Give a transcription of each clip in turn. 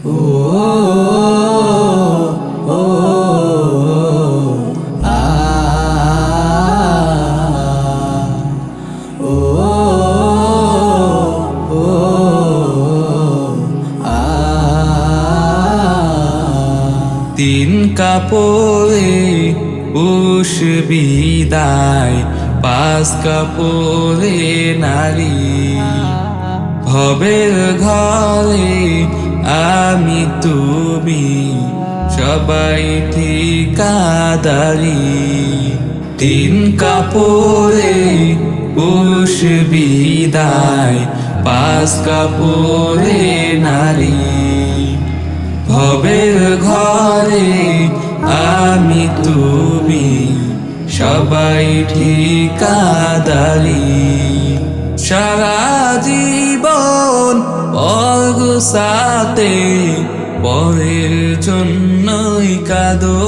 তিন কাপড়ে উষ বিদায় পাঁচ কাপড়ে নারী। ভবের ঘরে আমি তুমি সবাই ঠিক ঠিকাদারি। তিন কাপড়ে উষ বিদায়, পাঁচ কাপড়ে নারী। ভবের ঘরে আমি তুমি সবাই ঠিক ঠিকাদারি। সারা জীবন অগুসাতে পরের জন্যই কাদো।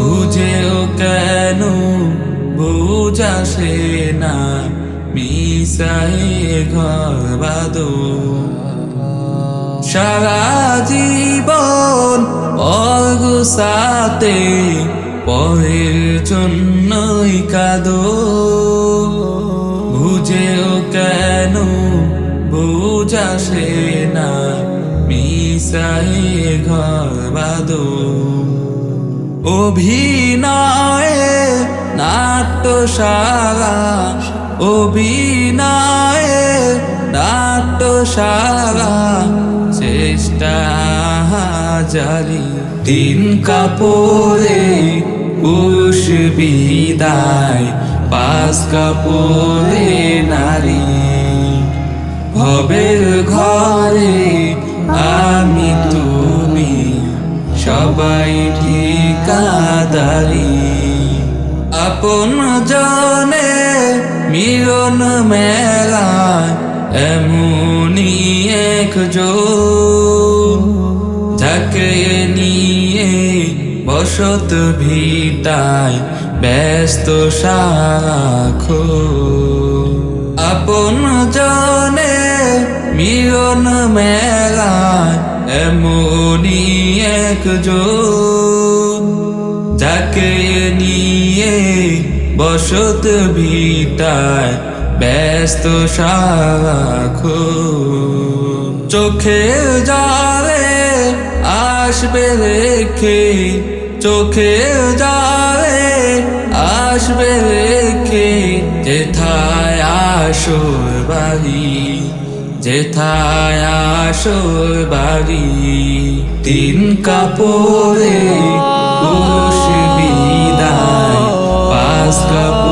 বুঝেও কেন বুঝাসে না, মিশাই ঘর বাদো সারা জীবন অগুসাতে পরের জন্যই কাদো। মিশাই ঘর বাদো অভিনয়ে নাট্যশালা অভিনয়ে নাট্যশালা, চেষ্টা জারি তিন কাপড়ে উষ বিদায়, পাঁচ কাপড়ে নারী। ভবের ঘরে সবাই ঠিকাদারি। আপন জনে মিলন মেলায়, এমনই এক যাকে নিয়ে বসত ভিটায় ব্যস্ত সারাখো আপন জনে মিলন মেলায় এমনই এক যাকে নিয়ে বসত ভিটায় ব্যস্ত সারাখো চোখে যারে আসবে রেখে, চোখে যারে আসবে রেখে, যেথায় আসর বাড়ি। যেথায় আসল বাড়ি তিন কাপড়ে বিদায় পাঁচ কাপড়